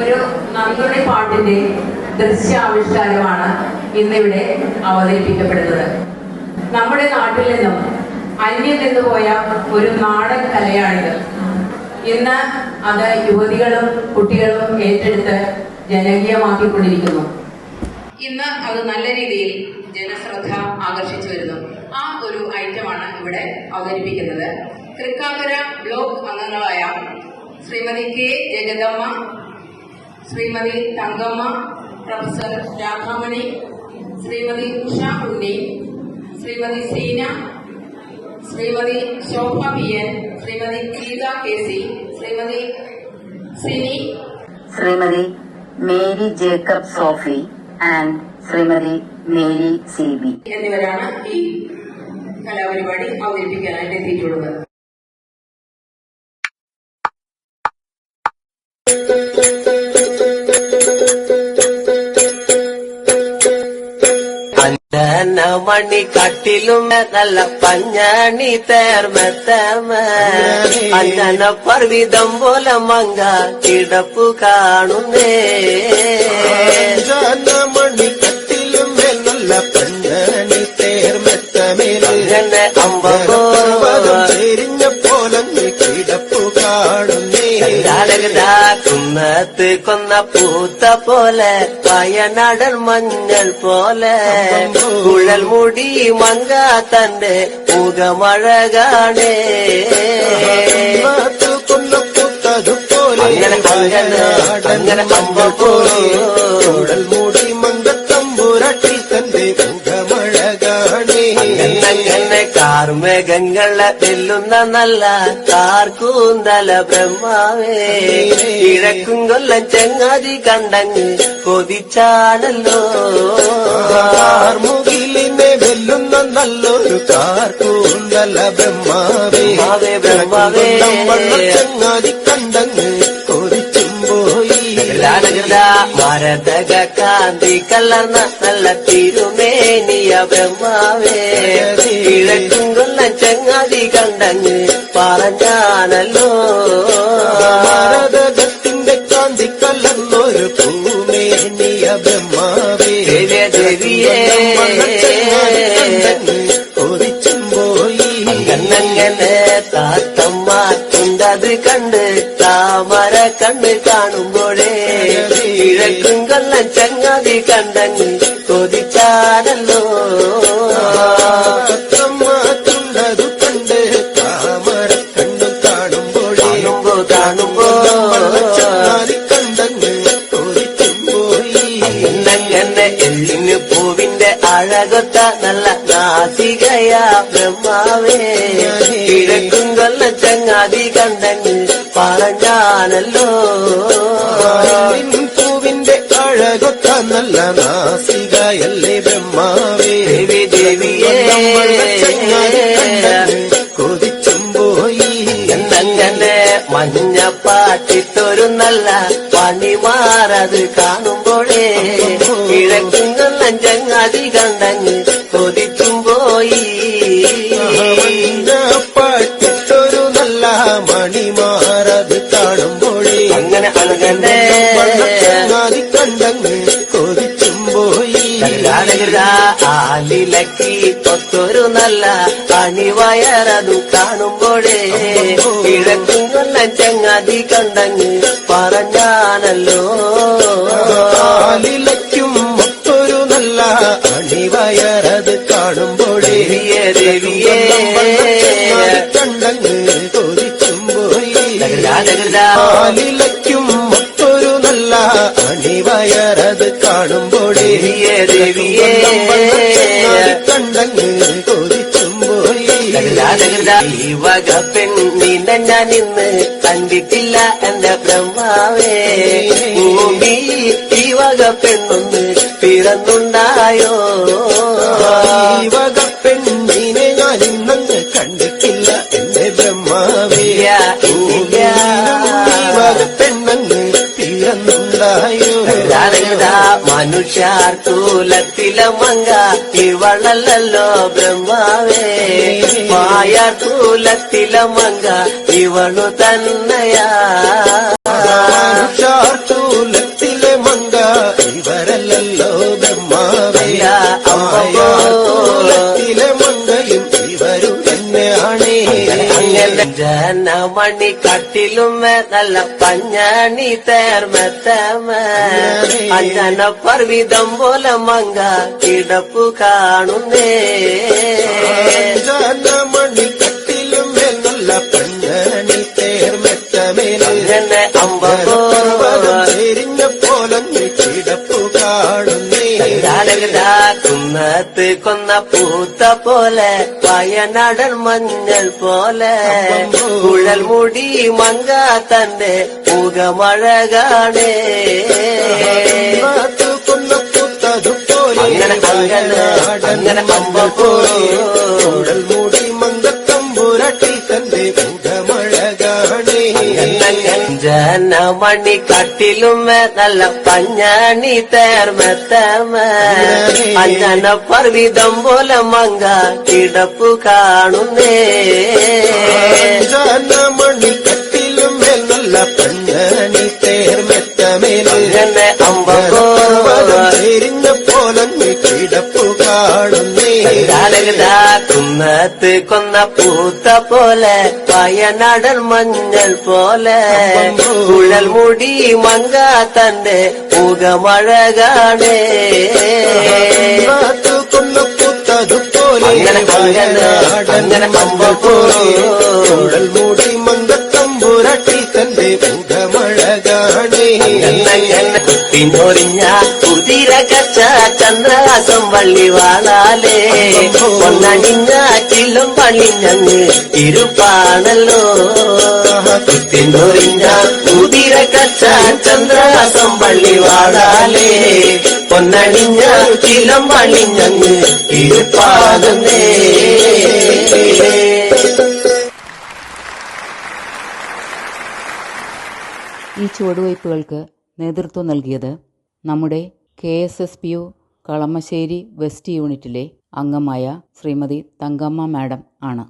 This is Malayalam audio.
ഒരു നന്ദുണി പാട്ടിന്റെ ദൃശ്യാവിഷ്കാരമാണ് ഇന്നിവിടെ അവതരിപ്പിക്കപ്പെടുന്നത്. നമ്മുടെ നാട്ടിൽ നിന്നും അന്യം നിന്നുപോയ ഒരു നാടൻ കലയാണിത്. ഇന്ന് അത് യുവതികളും കുട്ടികളും ഏറ്റെടുത്ത് ജനകീയമാക്കിക്കൊണ്ടിരിക്കുന്നു. ഇന്ന് അത് നല്ല രീതിയിൽ ജനശ്രദ്ധ ആകർഷിച്ചു വരുന്നു. ആ ഒരു ഐറ്റമാണ് ഇവിടെ അവതരിപ്പിക്കുന്നത്. തൃക്കാക്കര ബ്ലോക്ക് അംഗങ്ങളായ Shrimati K. Jagadamma Shrimati Thankamma professor Radhamani Shrimati Usha Unni Shrimati Seena Shrimati Shobha P N Shrimati Geetha K C Shrimati Sini Shrimati Mary Jacob Sophie and Shrimati Mary C B. എന്നിവരാണ് ഈ കലാപരിപാടി അവതരിപ്പിക്കാനായിട്ട് എത്തിയിട്ടുള്ളത്. மணி கட்டிலும் நல்ல பஞ்சாணி தேர் மெத்தம அஞ்சன பர்விதம் போல மங்கா கிடப்பு காணுமே. மணி கட்டிலும் நல்ல பஞ்சாணி தேர் மெத்தமே കുന്നത്ത് കൊന്ന പൂത്ത പോലെ വയനാടൻ മഞ്ഞൾ പോലെ കുഴൽ മുടി മങ്ക തന്റെ മുഖമഴ കാണേ കൊന്ന പൂത്തതുപോലെ അങ്ങനെ അങ്ങനെ അങ്ങനെ അമ്പോ ഉടൽ കാർമേഘങ്ങളെ വെല്ലുന്ന നല്ല കാർക്കൂന്തല ബ്രഹ്മാവേ. കിഴക്കും കൊല്ലം ചെങ്ങാതി കണ്ടങ്ങ് കൊതിച്ചാണല്ലോ. മുകിലിനെ വെല്ലുന്ന നല്ലൊരു കാർക്കൂന്തല ബ്രഹ്മാവേ. ബ്രഹ്മാവേ. ചങ്ങാതി കണ്ടങ്ങ് മരതക കാന്തി കലർന്ന നല്ല തിരുമേനിയ ബ്രഹ്മാവേ. കിഴക്കും കൊല്ലം ചങ്ങാതി കണ്ടങ്ങ് പറഞ്ഞാണല്ലോ. ഭാരതത്തിന്റെ കാന്തി കലർന്നൊരു പൂമേനിയ ബ്രഹ്മാവേ. ദേവിയേ. കൊതിച്ചും പോയി കണ്ണങ്ങനെ താത്തമ്മ കണ്ട് താമര കണ്ണ് കാണുമ്പോഴേ. കിഴക്കും കൊല്ലം ചങ്ങാതി കണ്ടങ്ങ് കൊതിച്ചാടല്ലോ മാറ്റുണ്ടതു കണ്ട് താമര കണ്ണും കാണുമ്പോഴേ കാണുമ്പോ കാണുമ്പോ ചങ്ങാതി കണ്ടങ്ങ് കൊതിച്ചും പോയി കണ്ണങ്ങനെ എല്ലിന് പൂവിന്റെ അഴകൊത്ത നല്ല നാസികയാ ബ്രഹ്മാവേ. കിഴക്കും കൊല്ലം ചങ്ങാതി കണ്ടങ്ങ് പറഞ്ഞാണല്ലോ നാസികയല്ലേ ബ്രഹ്മാവേ. ദേവി ദേവിയേ കൊതിച്ചും പോയി എന്നങ്ങനെ മഞ്ഞപ്പാട്ടിത്തൊരു നല്ല പണിമാറത് കാണുമ്പോഴേ. കിഴക്കുന്ന കൊല്ലം ചങ്ങാതി കണ്ടങ്ങ് കൊതിച്ചും പോയി പാട്ടിട്ടൊരു നല്ല മണിമാറത് കാണുമ്പോഴേ. അങ്ങനെ അങ്ങനെ കണ്ടങ്ങ് ആലിലക്കി തൊത്തൊരു നല്ല അണിവയറതു കാണുമ്പോഴേ. കിഴക്കും കൊല്ലം ചങ്ങാതി കണ്ടങ്ങ് പറഞ്ഞാണല്ലോ. ആലിലയ്ക്കും മൊത്തൊരു നല്ല അണിവയറത് കാണുമ്പോഴേ. ദേവിയേ കണ്ടങ്ങ് കൊതിച്ചും പോയി നല്ല അണിവയറത് കാണുമ്പോഴേ ദേവിയേ കണ്ടങ്ങ് ഈ വക പെണ്ണിനെ ഞാൻ ഇന്ന് കണ്ടിട്ടില്ല എന്റെ ബ്രഹ്മാവേ. ഭൂമി ഈ വക പെണ്ണൊന്ന് പിറന്നുണ്ടായോ? ಹುಷಾರ್ ತೂಲತ್ತಿಲ ಮಂಗ ಇವಳಲ್ಲೋ ಬ್ರಹ್ಮವೇ ಮಾಯ ತೂಲತ್ತಿಲ ಮಂಗ ಇವನು ತನ್ನಯ ஜனமணி கட்டிலும் நல்ல பஞ்சாணி தேர் மெத்தம அஞ்சன பர்விதம் போல மங்க கிடப்பு காணுமே. ஜனமணி கட்டிலும் நல்ல பஞ்சாணி தேர் மெத்தமே அம்போ தெரிஞ்ச போல கிடப்பு காணும். കാണുന്നേ കുന്നത്ത് കൊന്ന പൂത്ത പോലെ വയനാടൻ മഞ്ഞൾ പോലെ കുഴൽ മുടി മങ്ക തന്റെ മുഖമഴ കാണേ കൊന്ന പൂത്തതുപോലെ അങ്ങനെ അങ്ങനെ അങ്ങനെ അമ്പ ഉടൽ மணி கட்டிலும் நல்ல பஞ்சாணி தேர் மெத்தம அஞ்சான பர்விதம் போல மங்கா கிடப்பு காணுமே. மணி கட்டிலும் நல்ல பஞ்ச കുന്നത്ത് കൊന്ന പൂത്ത പോലെ വയനാടൻ മഞ്ഞൾ പോലെ കുഴൽ മുടി മങ്ക തന്റെ മുഖമഴ കാണേ കൊന്ന പൂത്തതുപോലെ അങ്ങനെ അങ്ങനെ അങ്ങനെ അമ്പോ ഉടൽ മൂടി മങ്കത്തമ്പുരട്ടി തന്റെ മുഖമഴ കാണേ പിന്നൊരിഞ്ഞ കുതിര കച്ച ചന്ദ്രാസം വള്ളി വാളാലേ ഒന്നണിഞ്ഞ ചില്ലും പണിഞ്ഞങ്ങ് ഇരുപ്പാണല്ലോ. പിന്നൊരിഞ്ഞ കുതിര കച്ച ചന്ദ്രാസം വള്ളി വാളാലേ ഒന്നണിഞ്ഞ ചില്ലും പണിഞ്ഞങ്ങ് ഇരുപ്പാകുന്നേ ഈ ചുവടുവയ്പ്പുകൾക്ക് നേതൃത്വം നൽകിയത് നമ്മുടെ K S S P U Kalamassery west യൂണിറ്റിലെ അംഗമായ ശ്രീമതി തങ്കമ്മ മാഡം ആണ്.